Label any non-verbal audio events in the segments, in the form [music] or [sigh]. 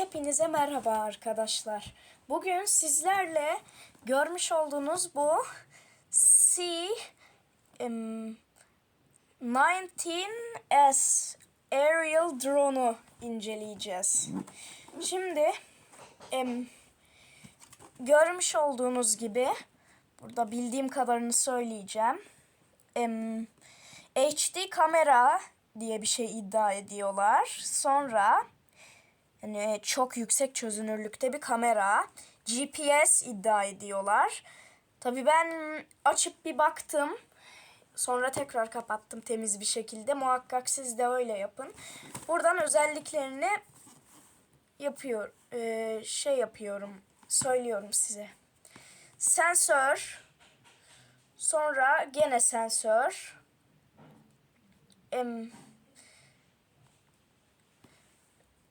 hepinize merhaba arkadaşlar. Bugün sizlerle görmüş olduğunuz bu C em, 19S Aerial Drone'u inceleyeceğiz. Şimdi em, görmüş olduğunuz gibi burada bildiğim kadarını söyleyeceğim. Em, HD kamera diye bir şey iddia ediyorlar. Sonra yani çok yüksek çözünürlükte bir kamera. GPS iddia ediyorlar. Tabii ben açıp bir baktım. Sonra tekrar kapattım temiz bir şekilde. Muhakkak siz de öyle yapın. Buradan özelliklerini yapıyor, e, şey yapıyorum, söylüyorum size. Sensör, sonra gene sensör, em,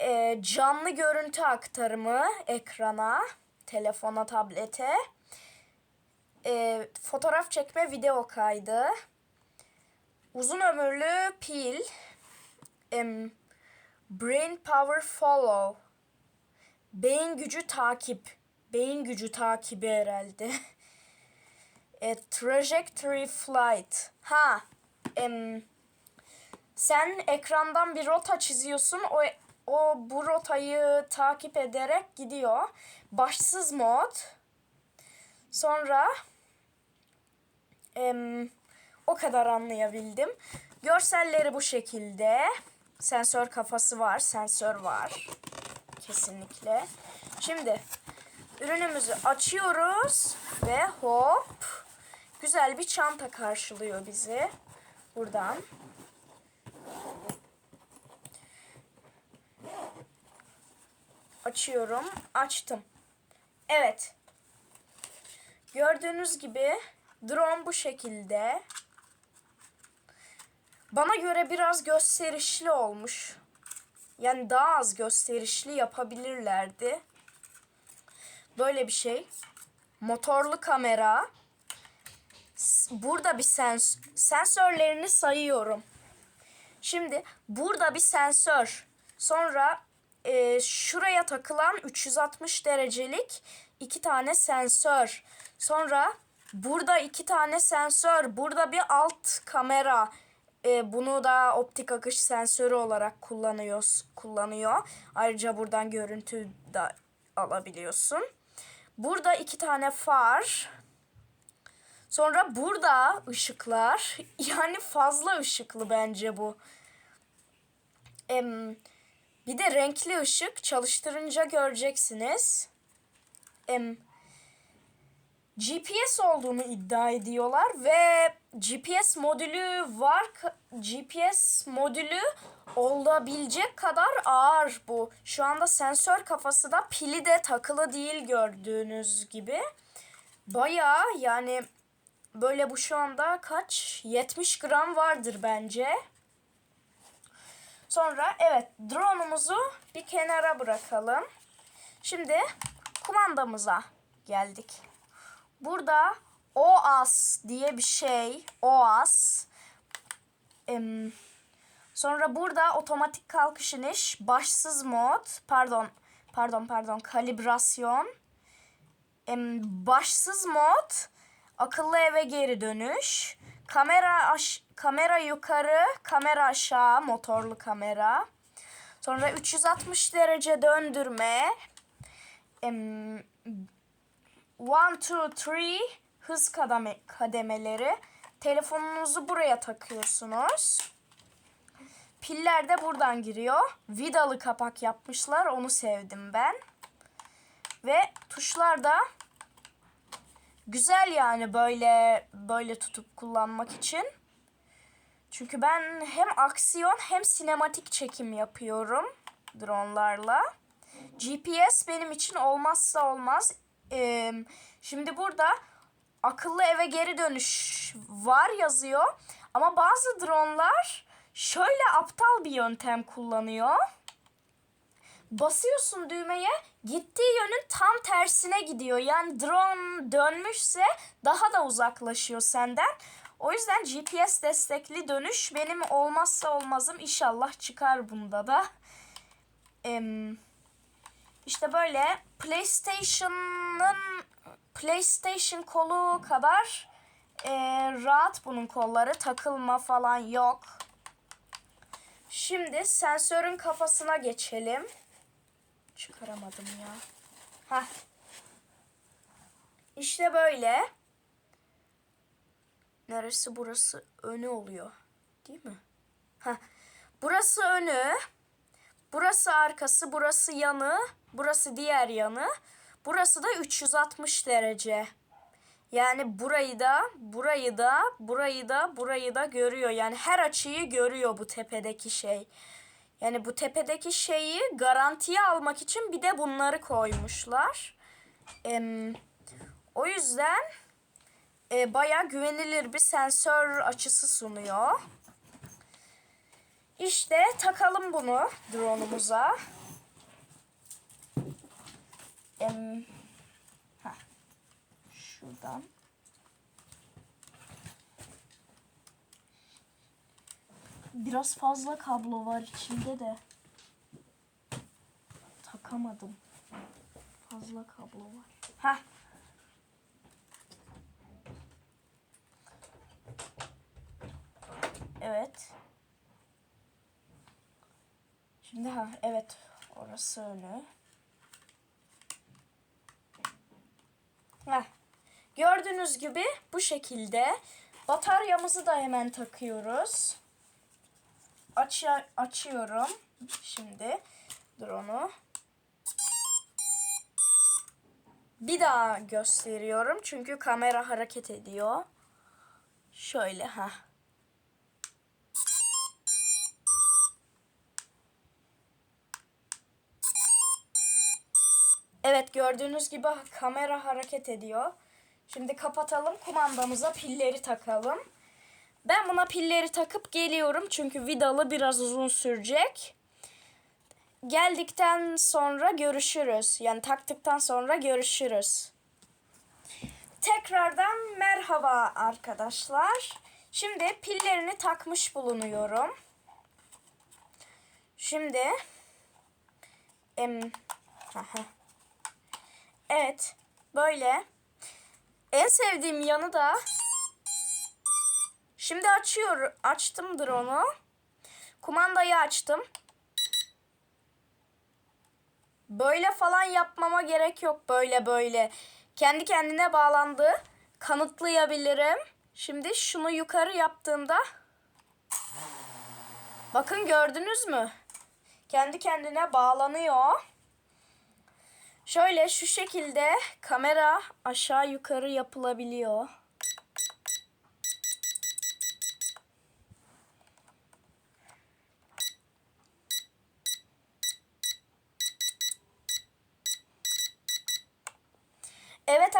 e, canlı görüntü aktarımı ekrana, telefona, tablete, e, fotoğraf çekme, video kaydı, uzun ömürlü pil, em, brain power follow, beyin gücü takip, beyin gücü takibi herhalde. e, trajectory flight, ha, em, sen ekrandan bir rota çiziyorsun. O o bu rotayı takip ederek gidiyor. Başsız mod. Sonra em, o kadar anlayabildim. Görselleri bu şekilde. Sensör kafası var, sensör var. Kesinlikle. Şimdi ürünümüzü açıyoruz ve hop güzel bir çanta karşılıyor bizi. Buradan. Açıyorum. Açtım. Evet. Gördüğünüz gibi drone bu şekilde. Bana göre biraz gösterişli olmuş. Yani daha az gösterişli yapabilirlerdi. Böyle bir şey. Motorlu kamera. Burada bir sens sensörlerini sayıyorum. Şimdi burada bir sensör. Sonra e, şuraya takılan 360 derecelik iki tane sensör. Sonra burada iki tane sensör. Burada bir alt kamera. E, bunu da optik akış sensörü olarak kullanıyoruz, kullanıyor. Ayrıca buradan görüntü de alabiliyorsun. Burada iki tane far. Sonra burada ışıklar. [laughs] Yani fazla ışıklı bence bu. Em, bir de renkli ışık çalıştırınca göreceksiniz. Em, GPS olduğunu iddia ediyorlar ve GPS modülü var. GPS modülü olabilecek kadar ağır bu. Şu anda sensör kafası da pili de takılı değil gördüğünüz gibi. Bayağı yani böyle bu şu anda kaç? 70 gram vardır bence. Sonra evet drone'umuzu bir kenara bırakalım. Şimdi kumandamıza geldik. Burada OAS diye bir şey. OAS. Sonra burada otomatik kalkış iniş, başsız mod, pardon, pardon, pardon, kalibrasyon, başsız mod, akıllı eve geri dönüş, kamera aş kamera yukarı, kamera aşağı, motorlu kamera. Sonra 360 derece döndürme. Em, one, two, three hız kademe, kademeleri. Telefonunuzu buraya takıyorsunuz. Piller de buradan giriyor. Vidalı kapak yapmışlar. Onu sevdim ben. Ve tuşlar da güzel yani böyle böyle tutup kullanmak için. Çünkü ben hem aksiyon hem sinematik çekim yapıyorum dronlarla. GPS benim için olmazsa olmaz. Ee, şimdi burada akıllı eve geri dönüş var yazıyor. Ama bazı dronlar şöyle aptal bir yöntem kullanıyor. Basıyorsun düğmeye gittiği yönün tam tersine gidiyor. Yani drone dönmüşse daha da uzaklaşıyor senden. O yüzden GPS destekli dönüş benim olmazsa olmazım. İnşallah çıkar bunda da. Em, İşte böyle PlayStation'ın PlayStation kolu kadar e, rahat bunun kolları. Takılma falan yok. Şimdi sensörün kafasına geçelim. Çıkaramadım ya. Heh. İşte böyle. Neresi burası? Önü oluyor. Değil mi? Heh. Burası önü. Burası arkası, burası yanı, burası diğer yanı. Burası da 360 derece. Yani burayı da, burayı da, burayı da, burayı da görüyor. Yani her açıyı görüyor bu tepedeki şey. Yani bu tepedeki şeyi garantiye almak için bir de bunları koymuşlar. Em, o yüzden e, bayağı güvenilir bir sensör açısı sunuyor. İşte takalım bunu drone'umuza. Heh, şuradan. Biraz fazla kablo var içinde de. Takamadım. Fazla kablo var. Heh. Evet. Şimdi ha evet orası önü. Heh. Gördüğünüz gibi bu şekilde bataryamızı da hemen takıyoruz. Aç açıyorum şimdi drone'u. Bir daha gösteriyorum çünkü kamera hareket ediyor. Şöyle ha. Evet gördüğünüz gibi kamera hareket ediyor. Şimdi kapatalım kumandamıza pilleri takalım. Ben buna pilleri takıp geliyorum çünkü vidalı biraz uzun sürecek. Geldikten sonra görüşürüz. Yani taktıktan sonra görüşürüz. Tekrardan merhaba arkadaşlar. Şimdi pillerini takmış bulunuyorum. Şimdi em. Evet. Böyle. En sevdiğim yanı da Şimdi açıyorum. Açtım drone'u. Kumandayı açtım. Böyle falan yapmama gerek yok. Böyle böyle. Kendi kendine bağlandı. Kanıtlayabilirim. Şimdi şunu yukarı yaptığımda Bakın gördünüz mü? Kendi kendine bağlanıyor. Şöyle şu şekilde kamera aşağı yukarı yapılabiliyor.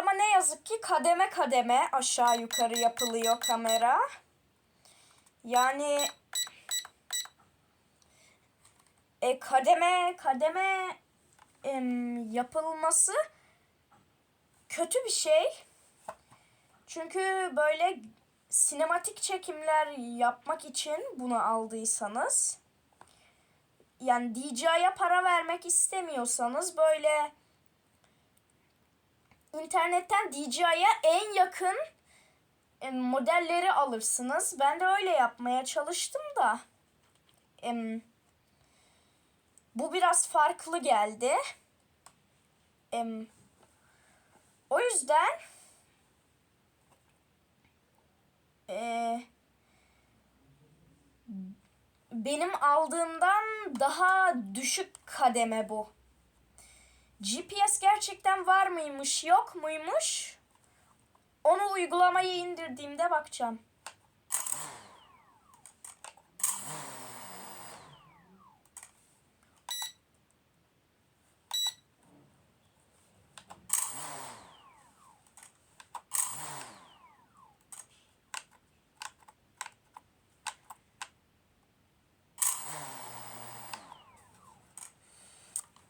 Ama ne yazık ki kademe kademe aşağı yukarı yapılıyor kamera. Yani e, kademe kademe em, yapılması kötü bir şey. Çünkü böyle sinematik çekimler yapmak için bunu aldıysanız yani DJI'ye para vermek istemiyorsanız böyle internetten DJI'ye en yakın e, modelleri alırsınız. Ben de öyle yapmaya çalıştım da bu biraz farklı geldi. O yüzden e, benim aldığımdan daha düşük kademe bu. GPS gerçekten var mıymış yok muymuş? Onu uygulamayı indirdiğimde bakacağım.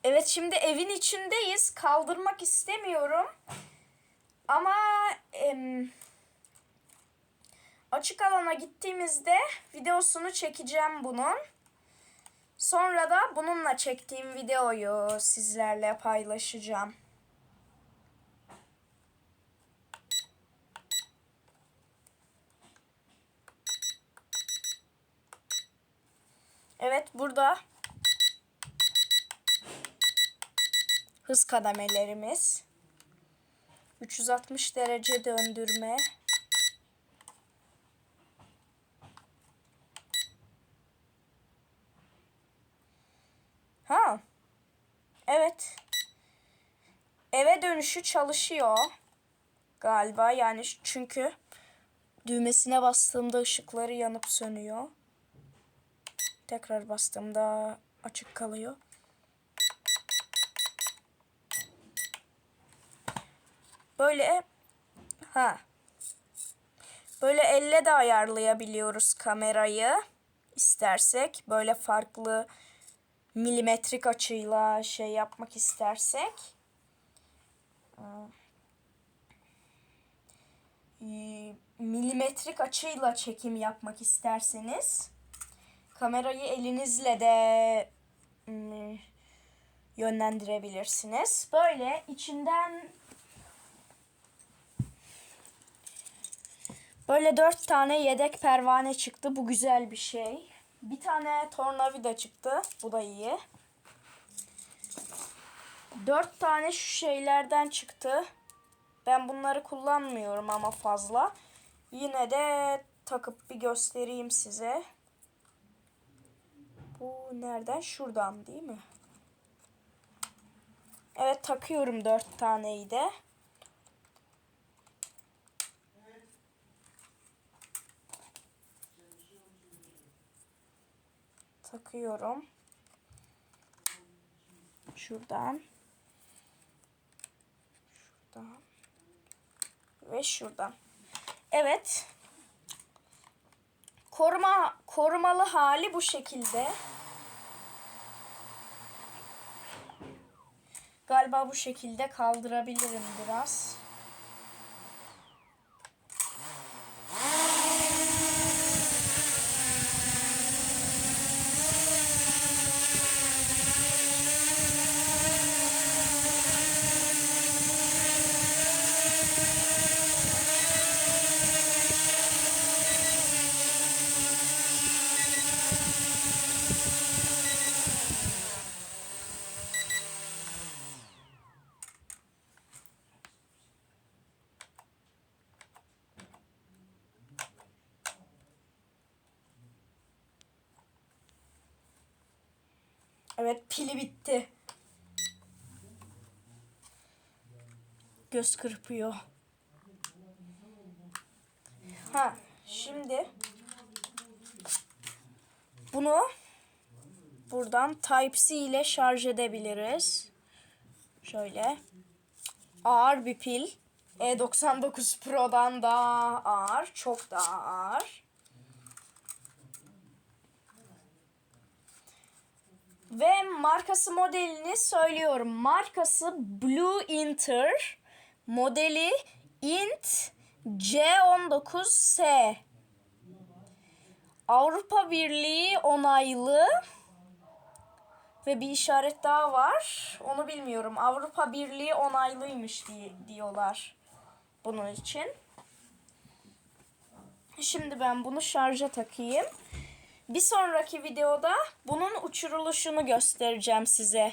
Evet şimdi evin içindeyiz. Kaldırmak istemiyorum. Ama em, açık alana gittiğimizde videosunu çekeceğim bunun. Sonra da bununla çektiğim videoyu sizlerle paylaşacağım. Evet burada hız kademelerimiz. 360 derece döndürme. Ha. Evet. Eve dönüşü çalışıyor. Galiba yani çünkü düğmesine bastığımda ışıkları yanıp sönüyor. Tekrar bastığımda açık kalıyor. Böyle ha. Böyle elle de ayarlayabiliyoruz kamerayı istersek. Böyle farklı milimetrik açıyla şey yapmak istersek. Ee, milimetrik açıyla çekim yapmak isterseniz kamerayı elinizle de ım, yönlendirebilirsiniz. Böyle içinden böyle dört tane yedek pervane çıktı. Bu güzel bir şey. Bir tane tornavida çıktı. Bu da iyi. Dört tane şu şeylerden çıktı. Ben bunları kullanmıyorum ama fazla. Yine de takıp bir göstereyim size. Bu nereden? Şuradan değil mi? Evet takıyorum dört taneyi de. Takıyorum. Şuradan. Şuradan. Ve şuradan. Evet. Koruma korumalı hali bu şekilde. Galiba bu şekilde kaldırabilirim biraz. Evet pili bitti. Göz kırpıyor. Ha şimdi bunu buradan Type-C ile şarj edebiliriz. Şöyle. Ağır bir pil. E99 Pro'dan daha ağır. Çok daha ağır. Ve markası modelini söylüyorum. Markası Blue Inter. Modeli Int C19S. Avrupa Birliği onaylı. Ve bir işaret daha var. Onu bilmiyorum. Avrupa Birliği onaylıymış diye, diyorlar bunun için. Şimdi ben bunu şarja takayım. Bir sonraki videoda bunun uçuruluşunu göstereceğim size.